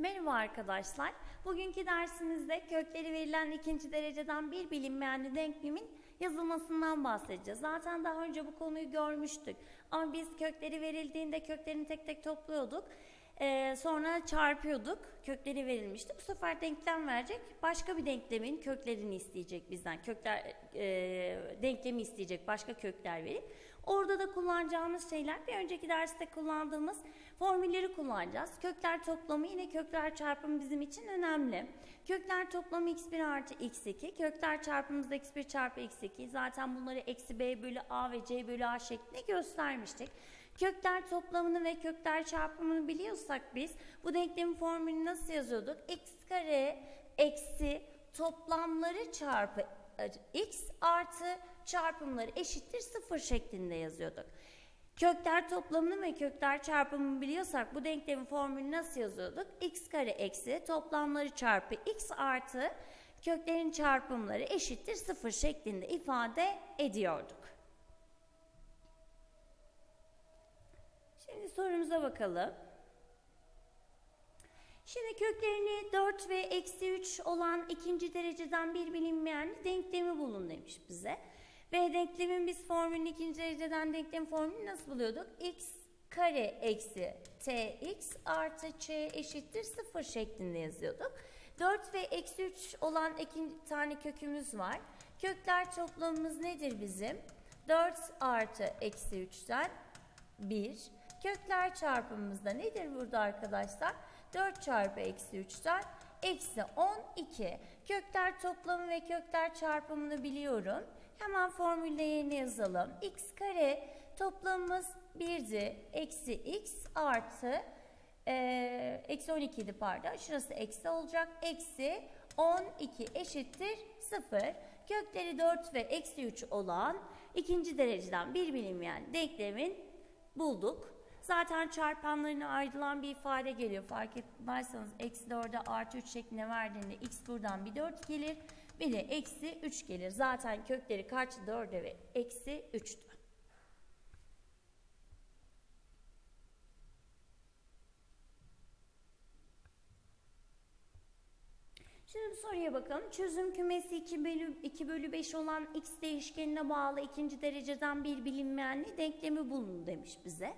Merhaba arkadaşlar. Bugünkü dersimizde kökleri verilen ikinci dereceden bir bilinmeyenli denklemin yazılmasından bahsedeceğiz. Zaten daha önce bu konuyu görmüştük. Ama biz kökleri verildiğinde köklerini tek tek topluyorduk. Ee, sonra çarpıyorduk. Kökleri verilmişti. Bu sefer denklem verecek. Başka bir denklemin köklerini isteyecek bizden. Kökler e, denklemi isteyecek. Başka kökler verip. Orada da kullanacağımız şeyler bir önceki derste kullandığımız formülleri kullanacağız. Kökler toplamı yine kökler çarpımı bizim için önemli. Kökler toplamı x1 artı x2. Kökler çarpımımızda x1 çarpı x2. Zaten bunları eksi b bölü a ve c bölü a şeklinde göstermiştik. Kökler toplamını ve kökler çarpımını biliyorsak biz bu denklemin formülünü nasıl yazıyorduk? x kare eksi toplamları çarpı x artı çarpımları eşittir sıfır şeklinde yazıyorduk. Kökler toplamını ve kökler çarpımını biliyorsak bu denklemin formülünü nasıl yazıyorduk? x kare eksi toplamları çarpı x artı köklerin çarpımları eşittir sıfır şeklinde ifade ediyorduk. Şimdi sorumuza bakalım. Şimdi köklerini 4 ve eksi 3 olan ikinci dereceden bir bilinmeyen denklemi bulun demiş bize. Ve denklemin biz formülünü ikinci dereceden denklem formülünü nasıl buluyorduk? x kare eksi tx artı ç eşittir 0 şeklinde yazıyorduk. 4 ve eksi 3 olan iki tane kökümüz var. Kökler toplamımız nedir bizim? 4 artı eksi 3'ten 1. Kökler çarpımımızda nedir burada arkadaşlar? 4 çarpı eksi 3'ten eksi 12. Kökler toplamı ve kökler çarpımını biliyorum. Hemen formülde yerine yazalım. x kare toplamımız 1'di. Eksi x artı e, eksi 12 idi pardon. Şurası eksi olacak. Eksi 12 eşittir 0. Kökleri 4 ve eksi 3 olan ikinci dereceden bir bilinmeyen denklemin bulduk. Zaten çarpanlarına ayrılan bir ifade geliyor. Fark etmezseniz eksi 4'e artı 3 şeklinde verdiğinde x buradan bir 4 gelir. Bir eksi 3 gelir. Zaten kökleri kaçtı? 4'e ve eksi 3'tü. Şimdi soruya bakalım. Çözüm kümesi 2 bölü, 2 bölü 5 olan x değişkenine bağlı ikinci dereceden bir bilinmeyenli denklemi bulun demiş bize.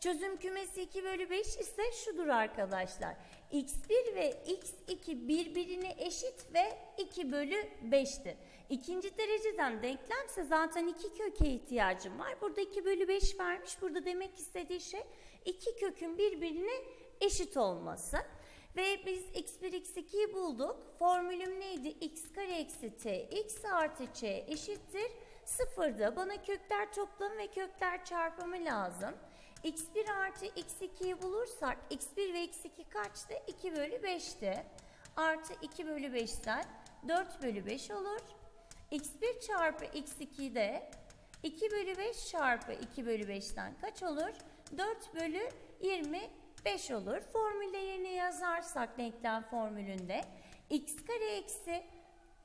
Çözüm kümesi 2 bölü 5 ise şudur arkadaşlar. x1 ve x2 birbirine eşit ve 2 bölü 5'tir. İkinci dereceden denklemse zaten iki köke ihtiyacım var. Burada 2 bölü 5 vermiş. Burada demek istediği şey iki kökün birbirine eşit olması. Ve biz x1 x2'yi bulduk. Formülüm neydi? x kare eksi t x artı ç eşittir. Sıfırda bana kökler toplamı ve kökler çarpımı lazım. X1 artı x2'yi bulursak x1 ve x2 kaçtı? 2 bölü 5'ti. Artı 2 bölü 5'ten 4 bölü 5 olur. x1 çarpı x2 de 2 bölü 5 çarpı 2 bölü 5'ten kaç olur? 4 bölü 25 olur. Formülde yerine yazarsak denklem formülünde x kare eksi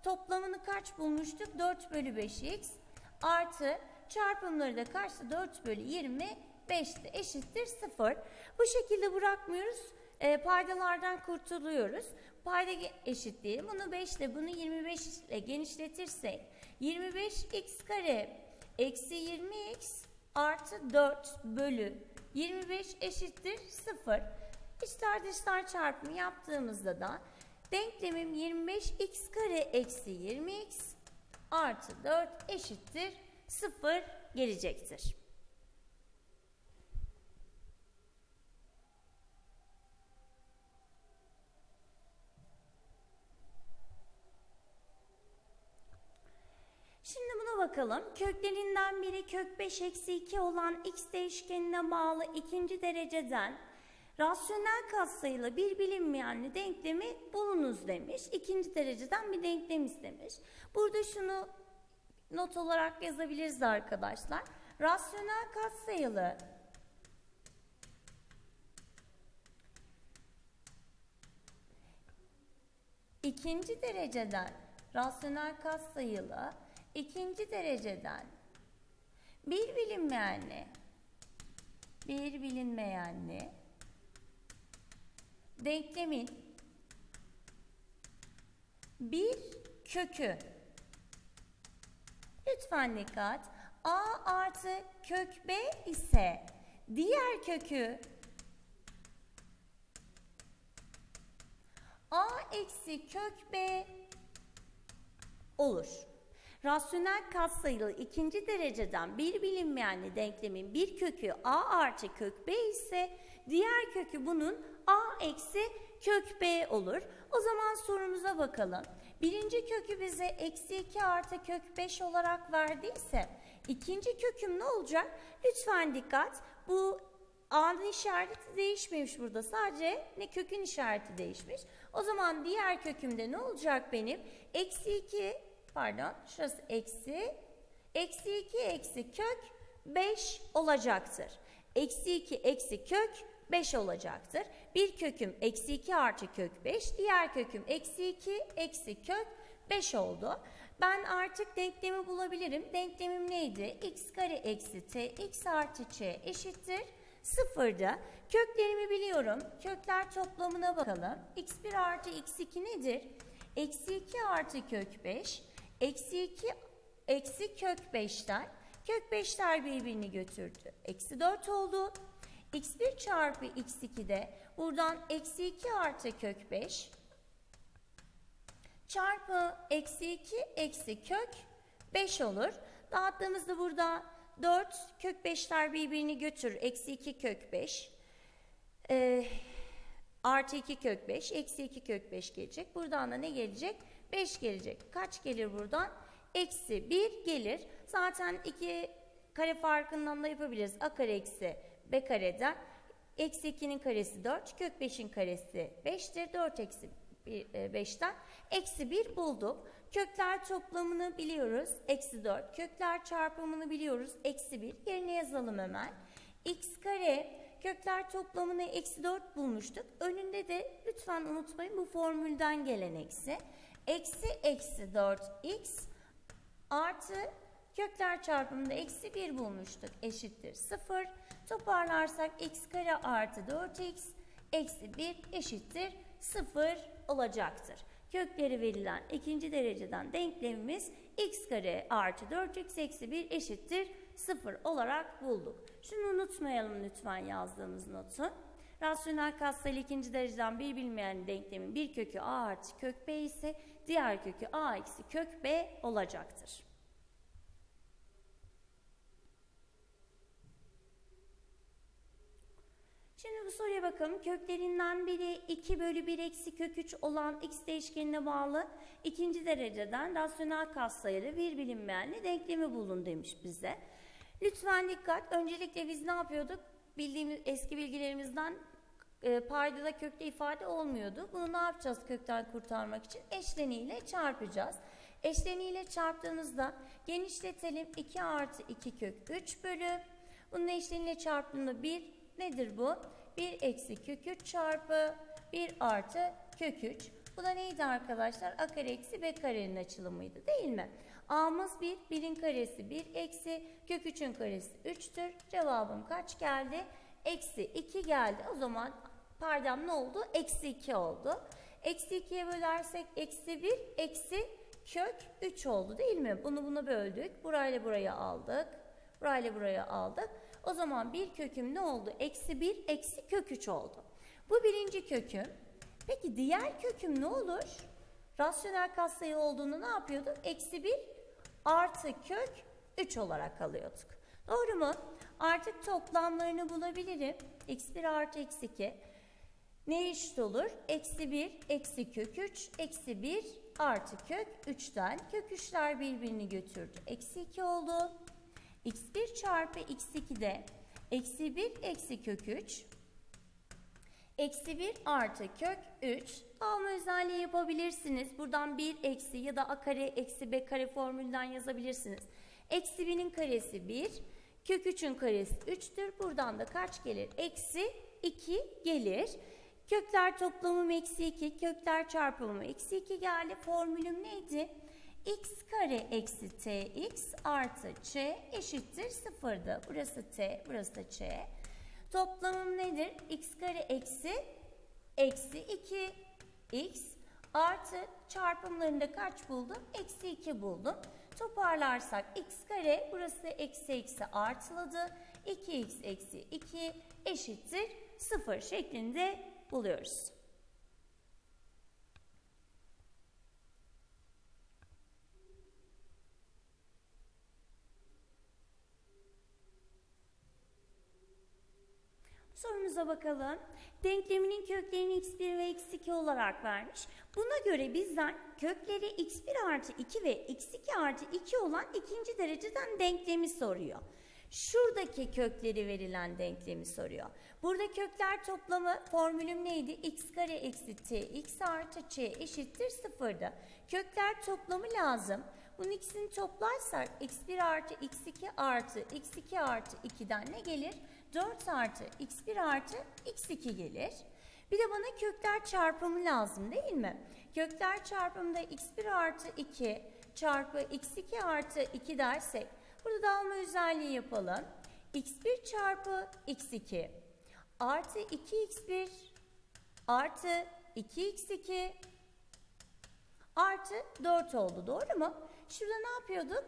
toplamını kaç bulmuştuk? 4 bölü 5x artı çarpımları da kaçtı? 4 bölü 20 5'ti eşittir 0. Bu şekilde bırakmıyoruz. E, paydalardan kurtuluyoruz. Payda eşitliği bunu 5 ile bunu 25 ile genişletirsek 25x kare eksi 20x artı 4 bölü 25 eşittir 0. İçler dışlar çarpımı yaptığımızda da denklemim 25x kare eksi 20x artı 4 eşittir 0 gelecektir. Şimdi buna bakalım. Köklerinden biri kök 5 eksi 2 olan x değişkenine bağlı ikinci dereceden rasyonel katsayılı bir bilinmeyenli denklemi bulunuz demiş. İkinci dereceden bir denklem istemiş. Burada şunu not olarak yazabiliriz arkadaşlar. Rasyonel katsayılı ikinci dereceden rasyonel katsayılı ikinci dereceden bir bilinmeyenli bir bilinmeyenli denklemin bir kökü. Lütfen dikkat. A artı kök B ise diğer kökü A eksi kök B olur. Rasyonel katsayılı ikinci dereceden bir bilinmeyenli denklemin bir kökü A artı kök B ise diğer kökü bunun A eksi kök B olur. O zaman sorumuza bakalım. Birinci kökü bize eksi 2 artı kök 5 olarak verdiyse ikinci köküm ne olacak? Lütfen dikkat. Bu A'nın işareti değişmemiş burada. Sadece ne kökün işareti değişmiş. O zaman diğer kökümde ne olacak benim? Eksi 2 pardon şurası eksi eksi 2 eksi kök 5 olacaktır. Eksi 2 eksi kök 5 olacaktır. Bir köküm eksi 2 artı kök 5, diğer köküm eksi 2 eksi kök 5 oldu. Ben artık denklemi bulabilirim. Denklemim neydi? x kare eksi t x artı ç eşittir. Sıfırda köklerimi biliyorum. Kökler toplamına bakalım. x1 artı x2 nedir? Eksi 2 artı kök 5. Eksi 2 eksi kök 5'ten kök 5'ler birbirini götürdü. Eksi 4 oldu. x1 çarpı x2'de buradan eksi 2 artı kök 5 çarpı eksi 2 eksi kök 5 olur. Dağıttığımızda burada 4 kök 5'ler birbirini götürür. Eksi 2 kök 5 ee, artı 2 kök 5 eksi 2 kök 5 gelecek. Buradan da ne gelecek? 5 gelecek. Kaç gelir buradan? Eksi 1 gelir. Zaten 2 kare farkından da yapabiliriz. A kare eksi B kareden. Eksi 2'nin karesi 4. Kök 5'in karesi 5'tir. 4 eksi 5'ten. Eksi 1 bulduk. Kökler toplamını biliyoruz. Eksi 4. Kökler çarpımını biliyoruz. Eksi 1. Yerine yazalım hemen. X kare kökler toplamını eksi 4 bulmuştuk. Önünde de lütfen unutmayın bu formülden gelen eksi. Eksi eksi 4x artı kökler çarpımında eksi 1 bulmuştuk. Eşittir 0. Toparlarsak x kare artı 4x eksi 1 eşittir 0 olacaktır. Kökleri verilen ikinci dereceden denklemimiz x kare artı 4x eksi 1 eşittir 0 olarak bulduk. Şunu unutmayalım lütfen yazdığımız notu. Rasyonel katsayılı ikinci dereceden bir bilmeyen denklemin bir kökü a artı kök b ise diğer kökü a eksi kök b olacaktır. Şimdi bu soruya bakalım. Köklerinden biri 2 bölü 1 eksi kök 3 olan x değişkenine bağlı ikinci dereceden rasyonel katsayılı bir bilinmeyenli denklemi bulun demiş bize. Lütfen dikkat. Öncelikle biz ne yapıyorduk? Bildiğimiz eski bilgilerimizden e, paydada kökte ifade olmuyordu. Bunu ne yapacağız kökten kurtarmak için? Eşleniyle çarpacağız. Eşleniyle çarptığımızda genişletelim 2 artı 2 kök 3 bölü. Bunun eşleniyle çarptığında 1 nedir bu? 1 eksi kök 3 çarpı 1 artı kök 3. Bu da neydi arkadaşlar? A kare eksi B karenin açılımıydı değil mi? A'mız 1, 1'in karesi 1 eksi kök 3'ün karesi 3'tür. Cevabım kaç geldi? Eksi 2 geldi. O zaman pardon ne oldu? Eksi 2 oldu. Eksi 2'ye bölersek eksi 1 eksi kök 3 oldu değil mi? Bunu buna böldük. Burayla buraya aldık. Burayla buraya aldık. O zaman bir köküm ne oldu? Eksi 1 eksi kök 3 oldu. Bu birinci köküm. Peki diğer köküm ne olur? Rasyonel katsayı olduğunu ne yapıyorduk? Eksi 1 artı kök 3 olarak alıyorduk. Doğru mu? Artık toplamlarını bulabilirim. x1 artı x2 ne eşit olur? Eksi 1 eksi kök 3 eksi 1 artı kök 3'ten kök 3'ler birbirini götürdü. Eksi 2 oldu x1 çarpı x2'de eksi 1 eksi kök 3 eksi 1 artı kök 3 dağılma özelliği yapabilirsiniz. Buradan 1 eksi ya da a kare eksi b kare formülünden yazabilirsiniz. Eksi 1'in karesi 1 kök 3'ün karesi 3'tür. Buradan da kaç gelir? Eksi 2 gelir. Kökler toplamım eksi 2, kökler çarpımım eksi 2 geldi. Formülüm neydi? x kare eksi tx artı ç eşittir sıfırdı. Burası t, burası da ç. Toplamım nedir? x kare eksi eksi 2 x artı çarpımlarında kaç buldum? Eksi 2 buldum. Toparlarsak x kare burası eksi eksi artıladı. 2x eksi 2 eşittir 0 şeklinde buluyoruz. Sorumuza bakalım. Denkleminin köklerini x1 ve x2 olarak vermiş. Buna göre bizden kökleri x1 artı 2 ve x2 artı 2 olan ikinci dereceden denklemi soruyor. Şuradaki kökleri verilen denklemi soruyor. Burada kökler toplamı formülüm neydi? x kare eksi t x artı ç eşittir sıfırdı. Kökler toplamı lazım. Bunun ikisini toplarsak x1 artı x2 artı x2 artı 2'den ne gelir? 4 artı x1 artı x2 gelir. Bir de bana kökler çarpımı lazım değil mi? Kökler çarpımında x1 artı 2 çarpı x2 artı 2 dersek burada dağılma özelliği yapalım. x1 çarpı x2 artı 2x1 artı 2x2 artı 4 oldu doğru mu? Şurada ne yapıyorduk?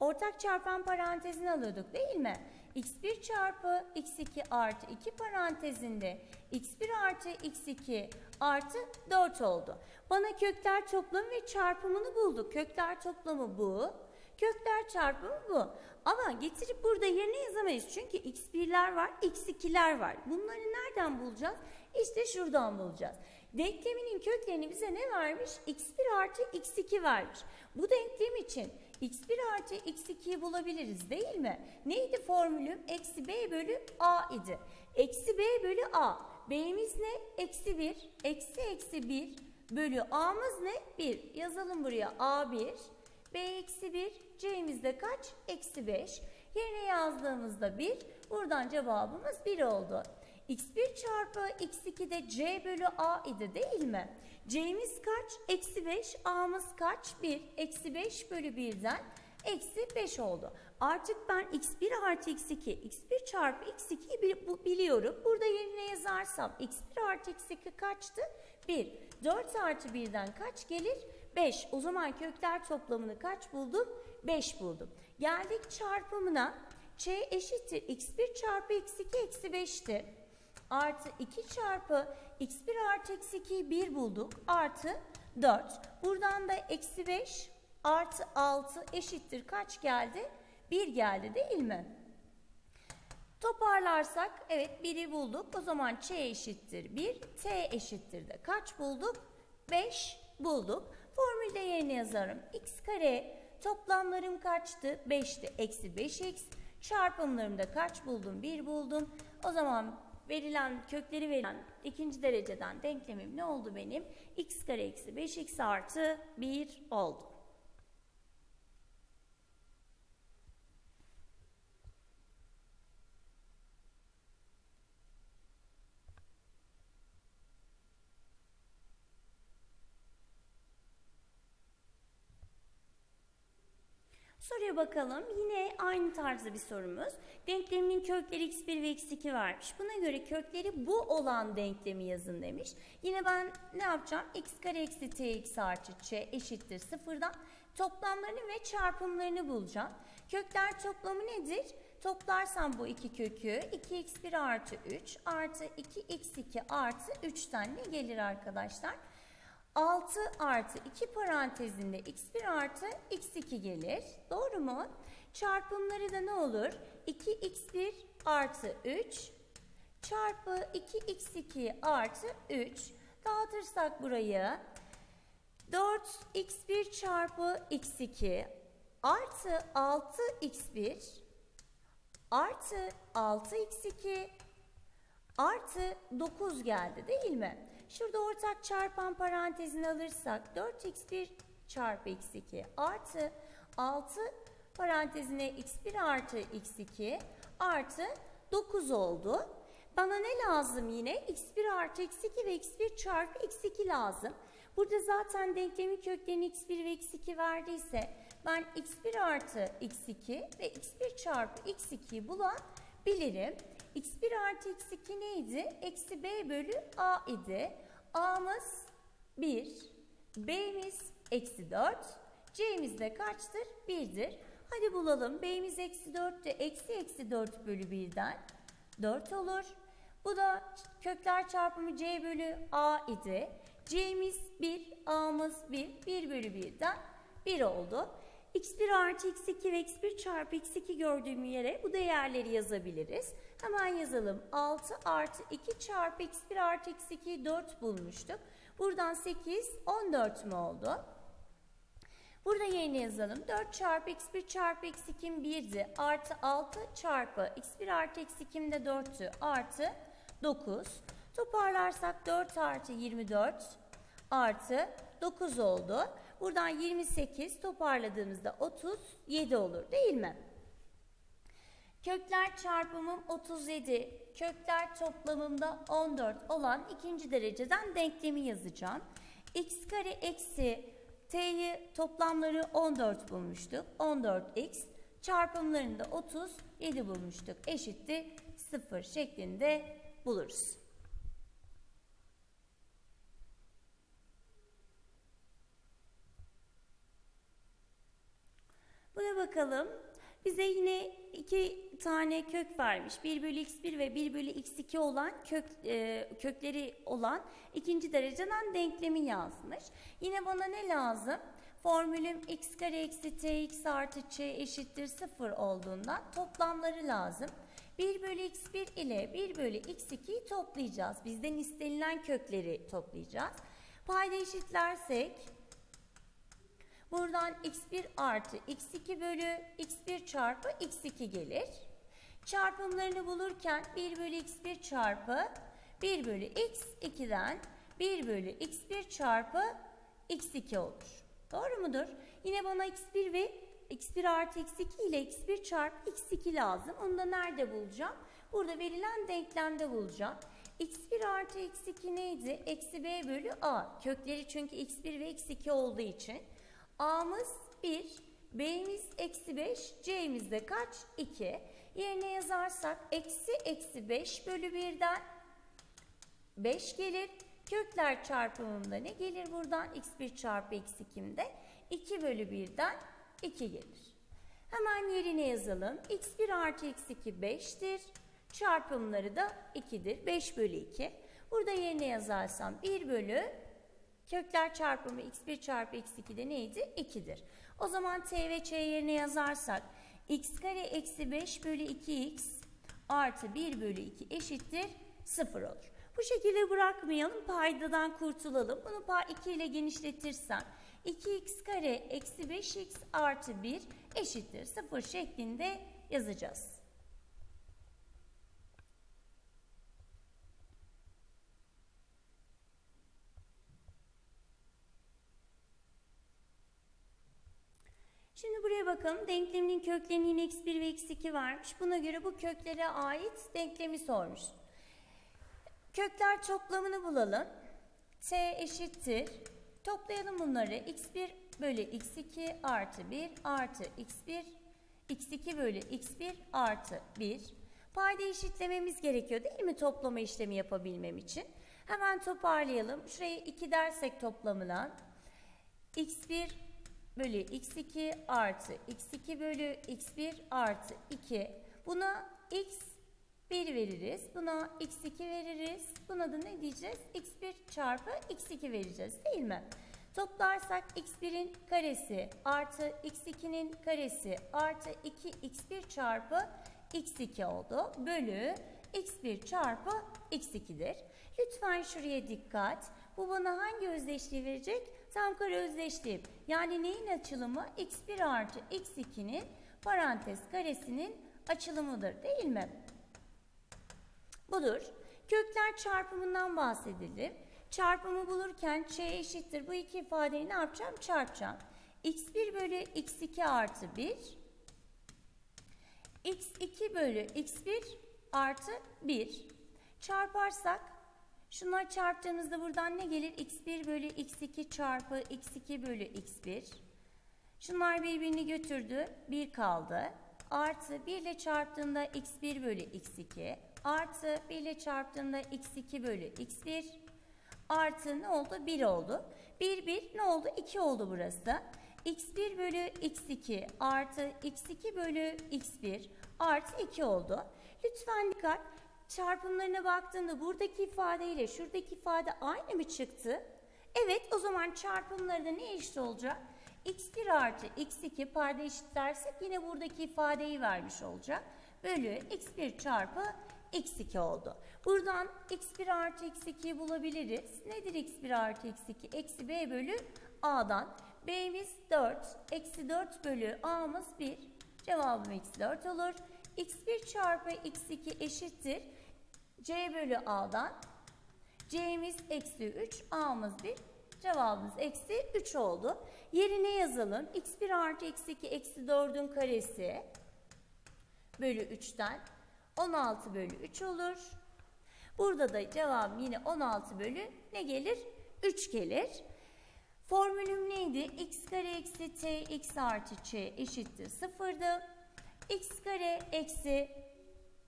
Ortak çarpan parantezini alıyorduk değil mi? x1 çarpı x2 artı 2 parantezinde x1 artı x2 artı 4 oldu. Bana kökler toplamı ve çarpımını bulduk. Kökler toplamı bu. Kökler çarpımı bu. Ama getirip burada yerine yazamayız. Çünkü x1'ler var, x2'ler var. Bunları nereden bulacağız? İşte şuradan bulacağız. Denkleminin köklerini bize ne vermiş? x1 artı x2 vermiş. Bu denklem için x1 artı x2'yi bulabiliriz değil mi? Neydi formülüm? Eksi b bölü a idi. Eksi b bölü a. b'miz ne? Eksi 1. Eksi eksi 1 bölü a'mız ne? 1. Yazalım buraya a1. B eksi 1. c'miz de kaç? Eksi 5. Yerine yazdığımızda 1. Buradan cevabımız 1 oldu. x1 çarpı x2 de c bölü a idi değil mi? c'miz kaç? Eksi 5. a'mız kaç? 1. Eksi 5 bölü 1'den eksi 5 oldu. Artık ben x1 artı x2, x1 çarpı x2'yi biliyorum. Burada yerine yazarsam x1 artı x2 kaçtı? 1. 4 artı 1'den kaç gelir? 5. O zaman kökler toplamını kaç buldum? 5 buldum. Geldik çarpımına. ç eşittir x1 çarpı x2 eksi 5'ti artı 2 çarpı x1 artı x2'yi 1 bulduk artı 4. Buradan da eksi 5 artı 6 eşittir kaç geldi? 1 geldi değil mi? Toparlarsak evet 1'i bulduk. O zaman ç eşittir 1, t eşittir de kaç bulduk? 5 bulduk. Formülde yerine yazarım. x kare toplamlarım kaçtı? 5'ti. Eksi 5x. Çarpımlarımda kaç buldum? 1 buldum. O zaman verilen kökleri verilen ikinci dereceden denklemim ne oldu benim? x kare eksi 5x artı 1 oldu. Soruya bakalım. Yine aynı tarzda bir sorumuz. Denkleminin kökleri x1 ve x2 vermiş. Buna göre kökleri bu olan denklemi yazın demiş. Yine ben ne yapacağım? x kare eksi tx artı ç eşittir sıfırdan toplamlarını ve çarpımlarını bulacağım. Kökler toplamı nedir? Toplarsam bu iki kökü 2x1 artı 3 artı 2x2 artı 3'ten ne gelir arkadaşlar? 6 artı 2 parantezinde x1 artı x2 gelir. Doğru mu? Çarpımları da ne olur? 2x1 artı 3 çarpı 2x2 artı 3. Dağıtırsak burayı 4x1 çarpı x2 artı 6x1 artı 6x2 artı 9 geldi değil mi? Şurada ortak çarpan parantezini alırsak 4x1 çarpı x2 artı 6 parantezine x1 artı x2 artı 9 oldu. Bana ne lazım yine? x1 artı x2 ve x1 çarpı x2 lazım. Burada zaten denklemin köklerini x1 ve x2 verdiyse ben x1 artı x2 ve x1 çarpı x2'yi bulabilirim. x1 artı x2 neydi? Eksi b bölü a idi. A'mız 1, b'miz eksi 4, c'miz de kaçtır? 1'dir. Hadi bulalım. b'miz eksi 4 de eksi eksi 4 bölü 1'den 4 olur. Bu da kökler çarpımı c bölü a idi. c'miz 1, a'mız 1, 1 bölü 1'den 1 oldu. x1 artı x2 ve x1 çarpı x2 gördüğüm yere bu değerleri yazabiliriz. Hemen yazalım. 6 artı 2 çarpı x1 artı x2 4 bulmuştuk. Buradan 8, 14 mü oldu? Burada yerine yazalım. 4 çarpı x1 çarpı x2'm 1'di. Artı 6 çarpı x1 artı x2'm de 4'tü. Artı 9. Toparlarsak 4 artı 24 artı 9 oldu. Buradan 28 toparladığımızda 37 olur değil mi? Kökler çarpımım 37, kökler toplamımda 14 olan ikinci dereceden denklemi yazacağım. x kare eksi t'yi toplamları 14 bulmuştuk. 14x çarpımlarında 37 bulmuştuk. Eşittir 0 şeklinde buluruz. Buna bakalım. Bize yine iki tane kök vermiş. 1 bölü x1 ve 1 bölü x2 olan kök, e, kökleri olan ikinci dereceden denklemi yazmış. Yine bana ne lazım? Formülüm x kare eksi tx artı ç eşittir 0 olduğundan toplamları lazım. 1 bölü x1 ile 1 bölü x2'yi toplayacağız. Bizden istenilen kökleri toplayacağız. Payda eşitlersek Buradan x1 artı x2 bölü x1 çarpı x2 gelir. Çarpımlarını bulurken 1 bölü x1 çarpı 1 bölü x2'den 1 bölü x1 çarpı x2 olur. Doğru mudur? Yine bana x1 ve x1 artı x2 ile x1 çarpı x2 lazım. Onu da nerede bulacağım? Burada verilen denklemde bulacağım. x1 artı x2 neydi? Eksi b bölü a. Kökleri çünkü x1 ve x2 olduğu için. A'mız 1, B'miz eksi 5, C'miz de kaç? 2. Yerine yazarsak eksi eksi 5 bölü 1'den 5 gelir. Kökler çarpımında ne gelir buradan? x1 çarpı x2'mde 2 bölü 1'den 2 gelir. Hemen yerine yazalım. x1 artı x2 5'tir. Çarpımları da 2'dir. 5 bölü 2. Burada yerine yazarsam 1 bölü Kökler çarpımı x1 çarpı x2 de neydi? 2'dir. O zaman t ve ç yerine yazarsak x kare eksi 5 bölü 2x artı 1 bölü 2 eşittir 0 olur. Bu şekilde bırakmayalım paydadan kurtulalım. Bunu pay 2 ile genişletirsem 2x kare eksi 5x artı 1 eşittir 0 şeklinde yazacağız. Şimdi buraya bakalım. Denkleminin köklerinin x1 ve x2 varmış. Buna göre bu köklere ait denklemi sormuş. Kökler toplamını bulalım. t eşittir. Toplayalım bunları. x1 bölü x2 artı 1 artı x1 x2 bölü x1 artı 1. Payda eşitlememiz gerekiyor değil mi toplama işlemi yapabilmem için? Hemen toparlayalım. Şuraya 2 dersek toplamına x1 bölü x2 artı x2 bölü x1 artı 2. Buna x1 veririz. Buna x2 veririz. Buna da ne diyeceğiz? x1 çarpı x2 vereceğiz değil mi? Toplarsak x1'in karesi artı x2'nin karesi artı 2x1 çarpı x2 oldu. Bölü x1 çarpı x2'dir. Lütfen şuraya dikkat. Bu bana hangi özdeşliği verecek? Tam kare özdeşliği. Yani neyin açılımı? x1 artı x2'nin parantez karesinin açılımıdır değil mi? Budur. Kökler çarpımından bahsedelim. Çarpımı bulurken ç eşittir. Bu iki ifadeyi ne yapacağım? Çarpacağım. x1 bölü x2 artı 1 x2 bölü x1 artı 1 çarparsak Şunlar çarptığımızda buradan ne gelir? x1 bölü x2 çarpı x2 bölü x1. Şunlar birbirini götürdü. 1 kaldı. Artı 1 ile çarptığında x1 bölü x2 artı 1 ile çarptığında x2 bölü x1 artı ne oldu? 1 oldu. 1 1 ne oldu? 2 oldu burası. x1 bölü x2 artı x2 bölü x1 artı 2 oldu. Lütfen dikkat. Çarpımlarına baktığında buradaki ifade ile şuradaki ifade aynı mı çıktı? Evet o zaman çarpımları da ne eşit olacak? x1 artı x2 payda eşitlersek yine buradaki ifadeyi vermiş olacak. Bölü x1 çarpı x2 oldu. Buradan x1 artı x2'yi bulabiliriz. Nedir x1 artı x2? Eksi b bölü a'dan. b'miz 4. Eksi 4 bölü a'mız 1. Cevabım eksi 4 olur. X1 çarpı x2 eşittir. c bölü a'dan. c'miz eksi 3. a'mız 1. Cevabımız eksi 3 oldu. Yerine yazalım. x1 artı x2 eksi 4'ün karesi bölü 3'ten 16 bölü 3 olur. Burada da cevabım yine 16 bölü ne gelir? 3 gelir. Formülüm neydi? x kare eksi t x artı ç eşittir 0'dı. X kare eksi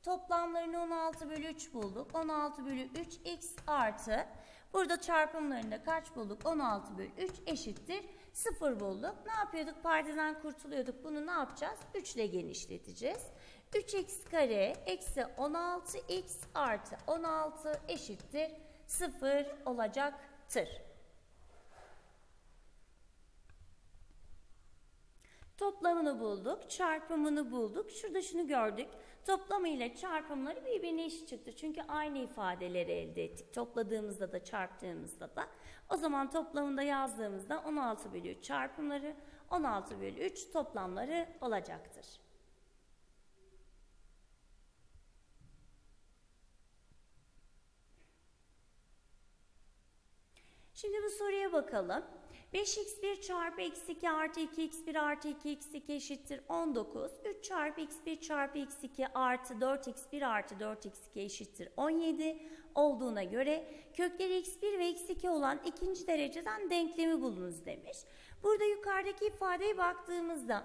toplamlarını 16 bölü 3 bulduk. 16 bölü 3 x artı burada çarpımlarında kaç bulduk? 16 bölü 3 eşittir 0 bulduk. Ne yapıyorduk? Paydeden kurtuluyorduk. Bunu ne yapacağız? 3 ile genişleteceğiz. 3x kare eksi 16x artı 16 eşittir 0 olacaktır. Toplamını bulduk, çarpımını bulduk. Şurada şunu gördük. Toplamı ile çarpımları birbirine eşit çıktı. Çünkü aynı ifadeleri elde ettik. Topladığımızda da çarptığımızda da. O zaman toplamında yazdığımızda 16 bölü 3 çarpımları, 16 bölü 3 toplamları olacaktır. Şimdi bu soruya bakalım. 5x1 çarpı x2 artı 2x1 artı 2x2 eşittir 19. 3 çarpı x1 çarpı x2 artı 4x1 artı 4x2 eşittir 17 olduğuna göre kökleri x1 ve x2 olan ikinci dereceden denklemi bulunuz demiş. Burada yukarıdaki ifadeye baktığımızda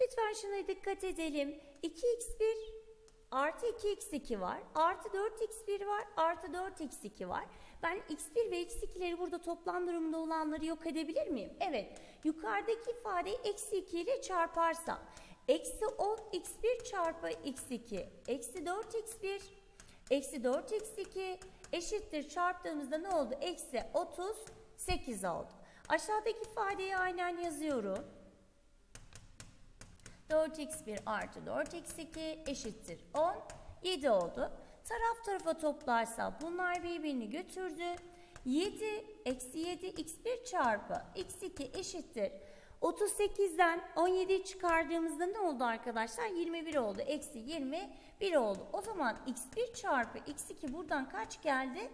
lütfen şuna dikkat edelim. 2x1 artı 2x2 var, artı 4x1 var, artı 4x2 var. Ben x1 ve x2'leri burada toplam durumda olanları yok edebilir miyim? Evet. Yukarıdaki ifadeyi eksi 2 ile çarparsam. Eksi 10 x1 çarpı x2 eksi 4 x1 eksi 4 x2 eşittir çarptığımızda ne oldu? Eksi 38 oldu. Aşağıdaki ifadeyi aynen yazıyorum. 4x1 artı 4x2 eşittir 10. 7 oldu. Taraf tarafa toplarsa bunlar birbirini götürdü. 7 eksi 7 x1 çarpı x2 eşittir. 38'den 17'yi çıkardığımızda ne oldu arkadaşlar? 21 oldu. Eksi 21 oldu. O zaman x1 çarpı x2 buradan kaç geldi?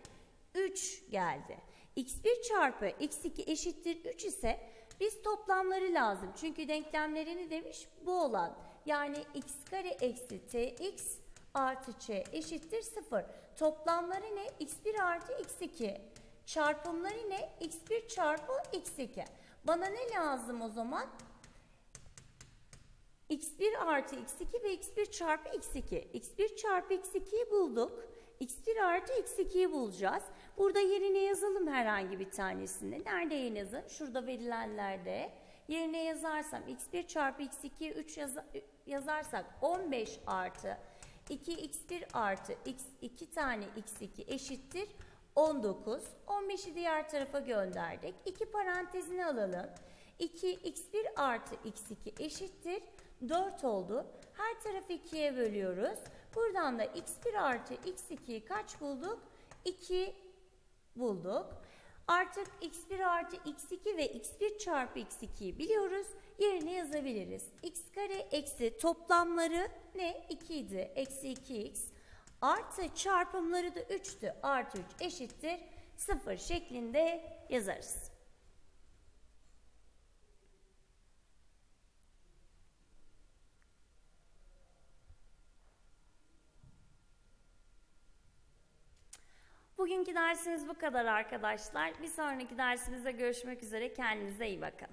3 geldi. x1 çarpı x2 eşittir 3 ise biz toplamları lazım. Çünkü denklemlerini demiş bu olan. Yani x kare eksi tx artı ç eşittir 0. Toplamları ne? x1 artı x2. Çarpımları ne? x1 çarpı x2. Bana ne lazım o zaman? x1 artı x2 ve x1 çarpı x2. x1 çarpı x2'yi bulduk. x1 artı x2'yi bulacağız. Burada yerine yazalım herhangi bir tanesini. Nerede yerine yazalım? Şurada verilenlerde. Yerine yazarsam x1 çarpı x2'ye 3 yaz yazarsak 15 artı 2x1 artı x2 tane x2 eşittir 19. 15'i diğer tarafa gönderdik. 2 parantezini alalım. 2x1 artı x2 eşittir 4 oldu. Her tarafı 2'ye bölüyoruz. Buradan da x1 artı x2'yi kaç bulduk? 2 bulduk. Artık x1 artı x2 ve x1 çarpı x2'yi biliyoruz. Yerine yazabiliriz. x kare eksi toplamları ne? 2 idi. Eksi 2x artı çarpımları da 3'tü. Artı 3 eşittir 0 şeklinde yazarız. Bugünkü dersimiz bu kadar arkadaşlar. Bir sonraki dersimizde görüşmek üzere. Kendinize iyi bakın.